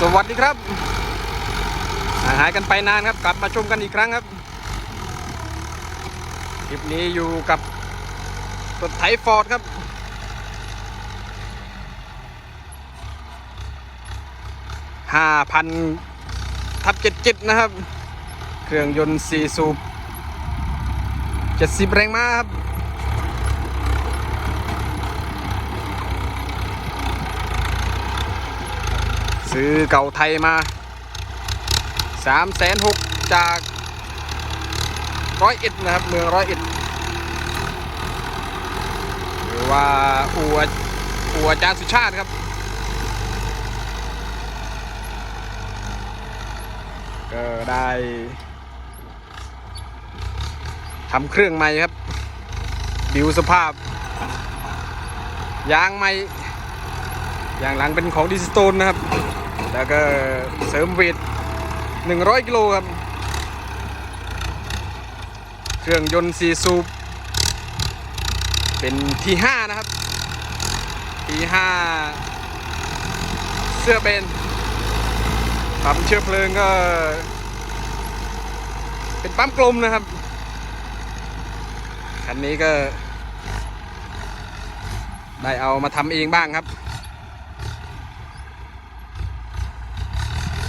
สวัสดีครับหางหายกันไปนานครับ กลับมาชมกันอีกครั้งครับ คลิปนี้อยู่กับรถไถฟอร์ดครับ ห้าพันทับเจ็ดจิตนะครับ เครื่องยนต์สี่สูบเจ็ดสิบแรงม้าครับ ซื้อเก่าไทยมาสามแสนหกจากร้อยเอ็ดนะครับ เมืองร้อยเอ็ดหรือว่าอู่อู่อาจารย์สุชาติครับ ก็ได้ทำเครื่องใหม่ครับ ดิวสภาพ ยางใหม่ อย่างหลังเป็นของดิสโตนนะครับ แล้วก็เสริมเวท 100 กิโลครับ เครื่องยนต์4สูบ เป็นที5นะครับที5เสื้อเบนปั๊มเชื้อเพลิงก็ เป็นปั๊มกลมนะครับ คันนี้ก็ได้เอามาทำเองบ้างครับ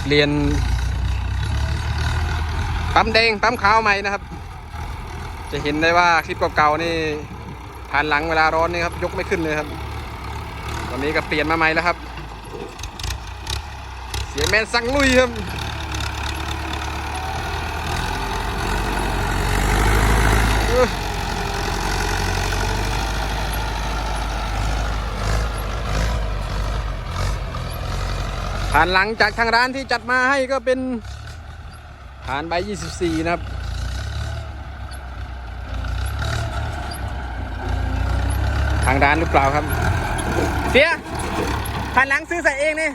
เรียน ปั๊มแดงปั๊มขาวใหม่นะครับ จะเห็นได้ว่าคลิปเก่าๆนี่ผ่านหลังเวลาร้อนนี่ครับ ยกไม่ขึ้นเลยครับตอนนี้ก็เปลี่ยนมาใหม่แล้วครับ เสียแมนสั่งลุยครับ ผ่านหลังจากทางร้านที่จัดมาให้ก็เป็นผ่านใบ24 นะครับทางร้านหรือเปล่าครับ เสียผ่านหลังซื้อใส่เองนี่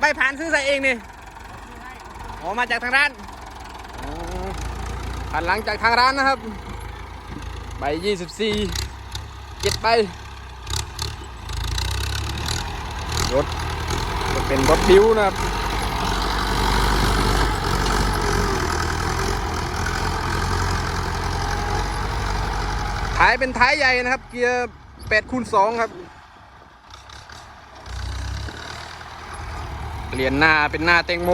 ใบผ่านซื้อใส่เองนี่ออกมาจากทางร้านผ่านหลังจากทางร้านนะครับ ใบ24เจ็ดใบรถ เป็นรถบิ้วนะครับท้ายเป็นท้ายใหญ่นะครับ เกียร์8คูณ2ครับ เปลี่ยนหน้าเป็นหน้าแตงโม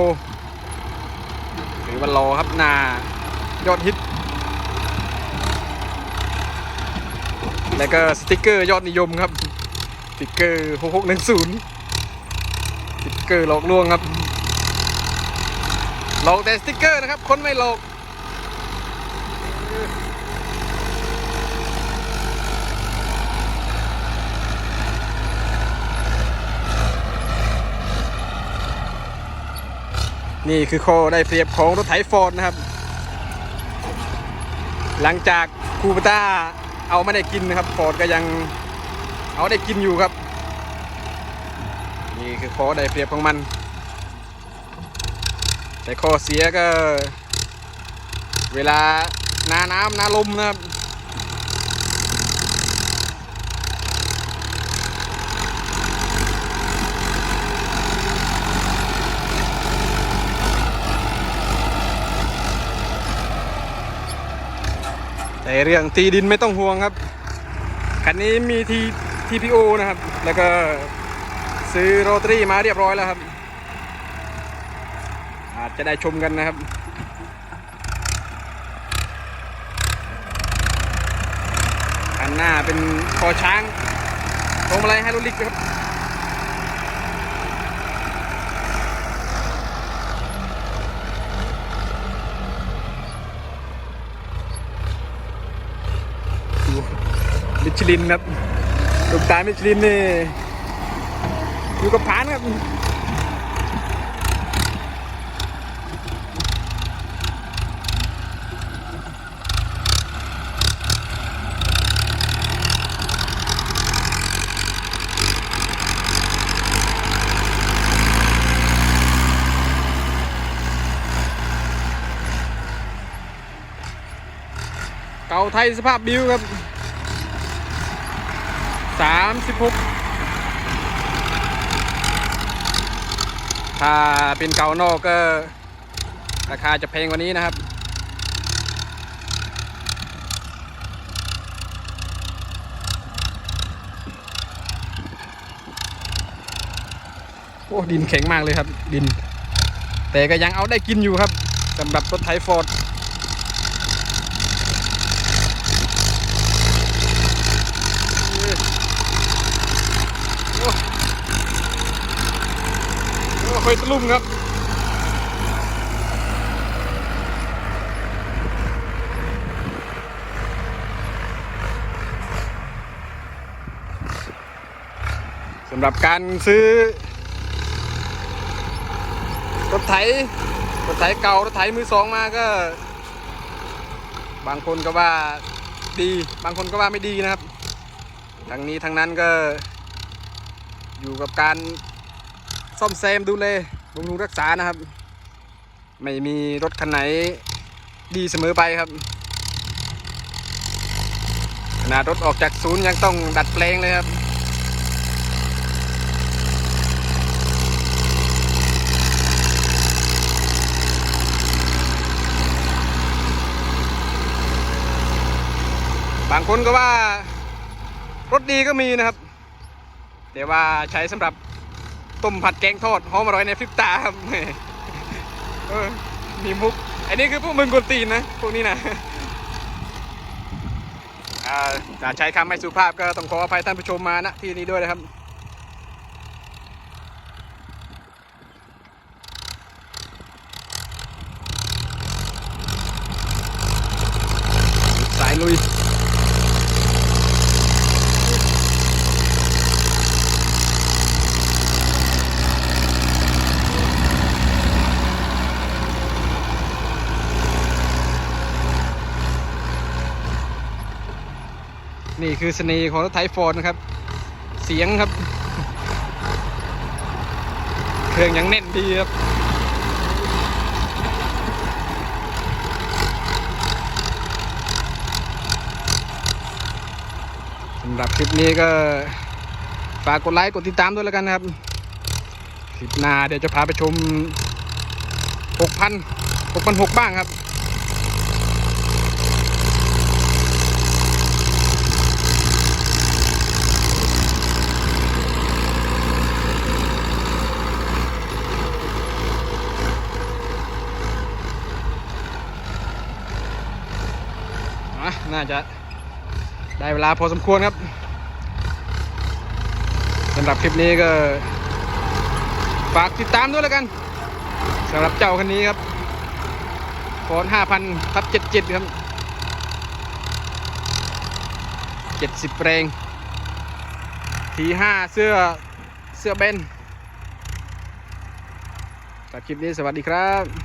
หรือว่ารอครับหน้ายอดฮิต แล้วก็สติกเกอร์ยอดนิยมครับ สติกเกอร์6610สติก เกอร์หลอกลวงครับ หลอกแต่สติกเกอร์นะครับ คนไม่หลอกนี่คือข้อได้เปรียบของรถไถฟอร์ดนะครับ หลังจากคูปต้าเอาไม่ได้กินนะครับ ฟอร์ดก็ยังเอาได้กินอยู่ครับ นี่คือข้อได้เปรียบของมัน แต่ข้อเสียก็ เวลาหนาน้ำหนาลมนะครับแต่เรื่องตีดินไม่ต้องห่วงครับ คันนี้มีที TPO นะครับ แล้วก็ ซื้อโรตรี่มาเรียบร้อยแล้วครับ อาจจะได้ชมกันนะครับคันหน้าเป็นคอช้างตรงอะไรไฮโดรลิกครับมิชลินครับลูกตามิชลินนี่ อยู่กับผานครับเก่าไทยสภาพบิวครับ 36 ถ้าเป็นเกานอกก็ ราคาจะแพงกว่านี้นะครับ โอ้ดินแข็งมากเลยครับ ดิน แต่ก็ยังเอาได้กินอยู่ครับสำหรับรถไถฟอร์ด โอ้ค่อยตะลุ่มครับสำหรับการซื้อรถไถรถไถเก่ารถไถมือสองมาก็ บางคนก็ว่าดีบางคนก็ว่าไม่ดีนะครับ ทั้งนี้ทั้งนั้นก็อยู่กับการ ซ่อมแซมดูแลบำรุงรักษานะครับ ไม่มีรถคันไหนดีเสมอไปครับขนาดรถออกจากศูนย์ยังต้องดัดแปลงเลยครับ บางคนก็ว่ารสดีก็มีนะครับ แต่ว่าใช้สำหรับ ต้มผัดแกงทอดหอมอร่อยในพริบตาครับเออมีมุก อันนี้คือพวกมึงกวนตีนนะ พวกนี้นะอ่าถ้าใช้คำไม่สุภาพก็ต้องขออภัยท่านผู้ชมมาณที่นี้ด้วยนะครับสายลุย นี่คือเสน่ห์ของรถไถฟอร์ดนะครับ เสียงครับ เครื่องยังแน่นดีครับสำหรับคลิปนี้ก็ฝากกดไลค์กดติดตามด้วยแล้วกันนะครับ คลิปหน้าเดี๋ยวจะพาไปชม 6,000 6,600 บ้างครับ อะน่าจะได้เวลาพอสมควรครับสำหรับคลิปนี้ก็ ฝากติดตามด้วยแล้วกันสำหรับเจ้าคันนี้ครับฟอนห้าพันทับเจ็ดเจ็ดครับเจ็ดสิบแรง ทีห้าเสื้อเสื้อเบนสำหรับคลิปนี้สวัสดีครับ